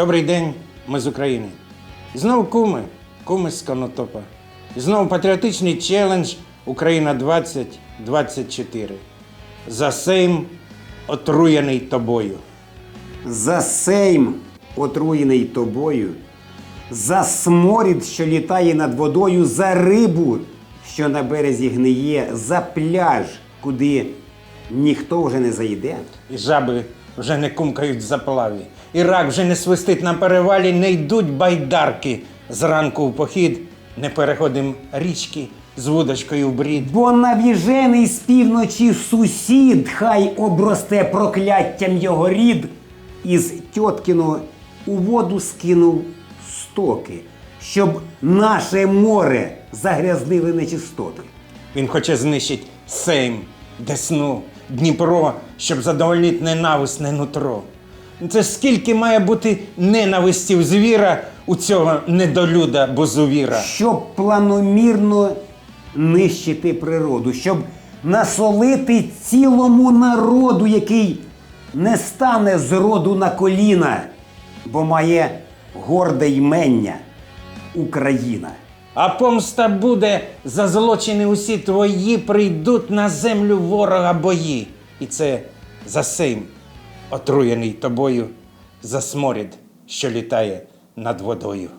Добрий день, ми з України. Знову куми, куми з Конотопа. Знову патріотичний челендж Україна 2024. За сейм отруєний тобою. За сейм, отруєний тобою, за сморід, що літає над водою, за рибу, що на березі гниє, за пляж, куди ніхто вже не зайде. І жаби вже не кумкають в заплаві. І рак вже не свистить на перевалі, не йдуть байдарки. Зранку в похід не переходимо річки з вудочкою в брід. Бо навіжений з півночі сусід, хай обросте прокляттям його рід, із тьоткіно у воду скинув стоки, щоб наше море загрязнили нечистоти. Він хоче знищити Сейм, Десну, Дніпро, щоб задовольнити ненависне нутро. Це скільки має бути ненависті в звіра у цього недолюда бозувіра. щоб планомірно нищити природу, щоб насолити цілому народу, який не стане з роду на коліна, бо має горде ймення Україна. А помста буде за злочини усі твої прийдуть на землю ворога бої. І це за Сейм, отруєний тобою, за сморід, що літає над водою.